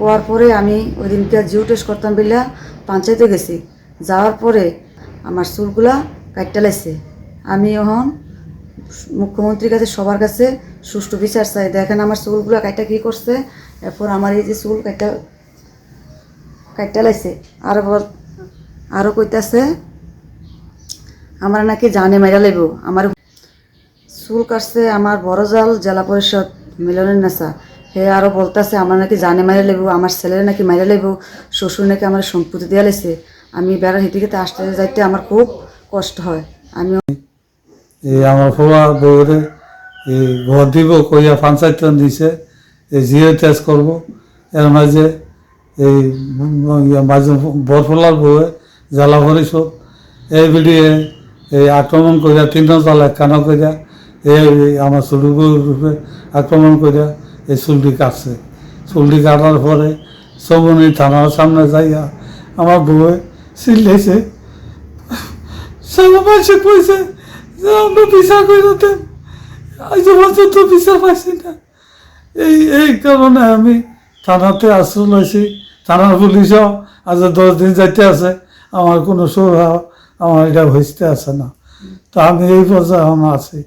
হওয়ার পরে আমি ওই দিনকে জিও টেস্ট করতাম বিল্লা পঞ্চায়েতে গেছি। যাওয়ার পরে আমার চুলগুলা কাটতে লাগছে। আমি এখন মুখ্যমন্ত্রীর কাছে, সবার কাছে সুষ্ঠু বিচার চাই। দেখেন আমার চুলগুলো কাইটা কী করছে। এরপর আমার এই যে চুল কাইটা কাইটা লাগছে। আর আরও কইতাছে, আমার নাকি জানে মেরা লেব আমার চুল কাটছে আমার বড় জাল, জেলা পরিষদ মিলনের নেশা। হে আরও বলতেছে, আমার নাকি জানে মারে লেবু আমার ছেলের নাকি মারে লেবু শ্বশুর নাকি আমার সম্পত্তি দিয়ে লেছে আমি বেড়ার হিটিকে আসতে যাইতে আমার খুব কষ্ট হয়। আমি এই আমার ফুয়া বউরে এই ঘর দিব, কইয়া পঞ্চায়েত দিছে এই জিও টেস্ট করব। এর মাঝে এই মাঝে বরফলার বউয়ে, জ্বালা পরিষদ এই ভিডিও এই আক্রমণ করিয়া তিন তলা কানা করিয়া এই আমার চুলগুর রূপে আক্রমণ করিয়া এই চুলটি কাটছে। চুলটি কাটার পরে সবনি থানার সামনে যাইয়া আমার বউয়ে চিল্লাইছে সারা মাসে কইছে যে আমরা বিচার করে পর্যন্ত বিচার পাইছি না। এই এই কারণে আমি থানাতে আশ্রয় লইছি। থানার পুলিশও আজ দশ দিন যাইতে আছে। আমার কোনো সুবিধা আমার এটা হইতে আছে না। তা আমি এই পর্যায়ে এখন আছি।